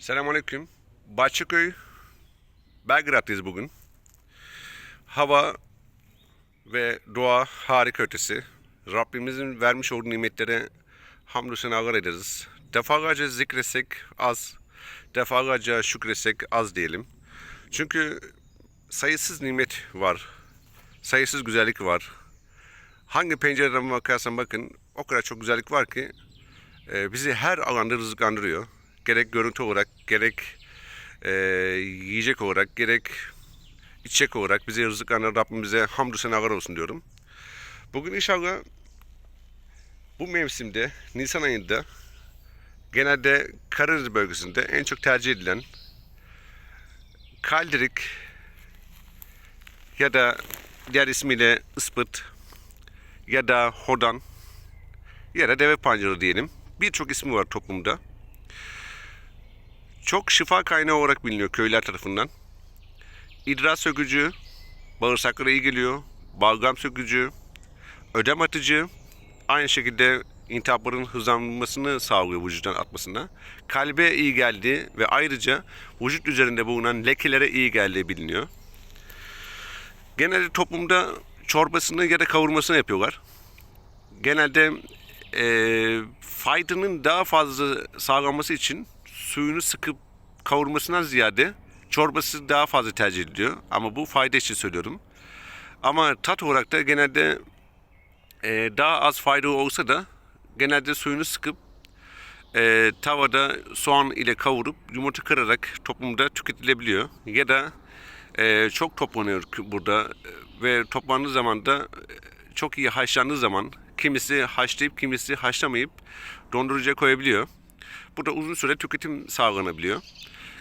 Selamünaleyküm. Bahçeköy, Belgrad'dayız bugün. Hava ve doğa harika ötesi. Rabbimizin vermiş olduğu nimetlere hamdü senalar ederiz. Defalarca zikretsek az, defalarca şükretsek az diyelim. Çünkü sayısız nimet var, sayısız güzellik var. Hangi pencereden bakarsan bakın o kadar çok güzellik var ki e, bizi her alanda rızıklandırıyor. Gerek görüntü olarak, gerek e, yiyecek olarak, gerek içecek olarak bizi rızıklandıran Rabbimize hamdü senalar olsun diyorum. Bugün inşallah bu mevsimde, Nisan ayında genelde Karadeniz bölgesinde en çok tercih edilen kaldirik ya da diğer ismiyle ıspıt ya da hodan ya da deve pancarı diyelim. Birçok ismi var toplumda. Çok şifa kaynağı olarak biliniyor köyler tarafından. İdrar sökücü, bağırsaklara iyi geliyor. Balgam sökücü, ödem atıcı, aynı şekilde intihapların hızlanmasını sağlıyor vücuttan atmasına. Kalbe iyi geldiği ve ayrıca vücut üzerinde bulunan lekelere iyi geldiği biliniyor. Genelde toplumda çorbasını ya da kavurmasını yapıyorlar. Genelde e, faydanın daha fazla sağlanması için suyunu sıkıp kavurmasından ziyade çorbası daha fazla tercih ediliyor. Ama bu fayda için söylüyorum. Ama tat olarak da genelde e, daha az fayda olsa da genelde suyunu sıkıp e, tavada soğan ile kavurup yumurta kırarak toplumda tüketilebiliyor. Ya da e, çok toplanıyor burada ve toplandığı zaman da e, çok iyi haşlandığı zaman kimisi haşlayıp kimisi haşlamayıp dondurucuya koyabiliyor. Burada uzun süre tüketim sağlanabiliyor.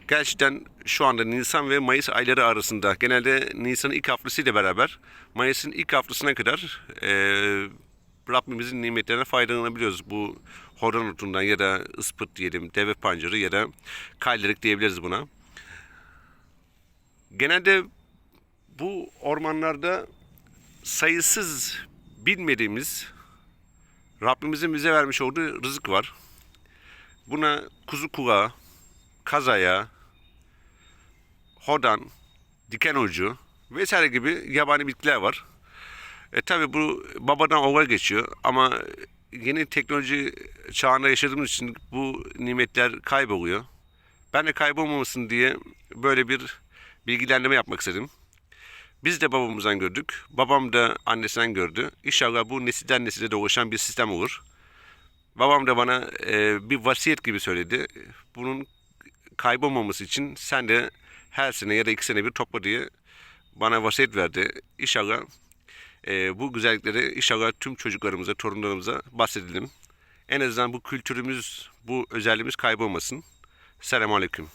Gerçekten şu anda Nisan ve Mayıs ayları arasında genelde Nisan'ın ilk haftasıyla beraber Mayıs'ın ilk haftasına kadar e, Rabbimizin nimetlerine faydalanabiliyoruz. Bu horon otundan ya da ıspıt diyelim, deve pancarı ya da kaylerik diyebiliriz buna. Genelde bu ormanlarda sayısız bilmediğimiz Rabbimizin bize vermiş olduğu rızık var. Buna kuzu kulağı, kaz ayağı, hodan, diken ucu vesaire gibi yabani bitkiler var. E tabi bu babadan oğula geçiyor ama yeni teknoloji çağında yaşadığımız için bu nimetler kayboluyor. Ben de kaybolmamasın diye böyle bir bilgilendirme yapmak istedim. Biz de babamızdan gördük. Babam da annesinden gördü. İnşallah bu nesilden nesile dolaşan bir sistem olur. Babam da bana e, bir vasiyet gibi söyledi. Bunun kaybolmaması için sen de her sene ya da iki sene bir topla diye bana vasiyet verdi. İnşallah e, bu güzellikleri inşallah tüm çocuklarımıza, torunlarımıza bahsedelim. En azından bu kültürümüz, bu özelliğimiz kaybolmasın. Selamun Aleyküm.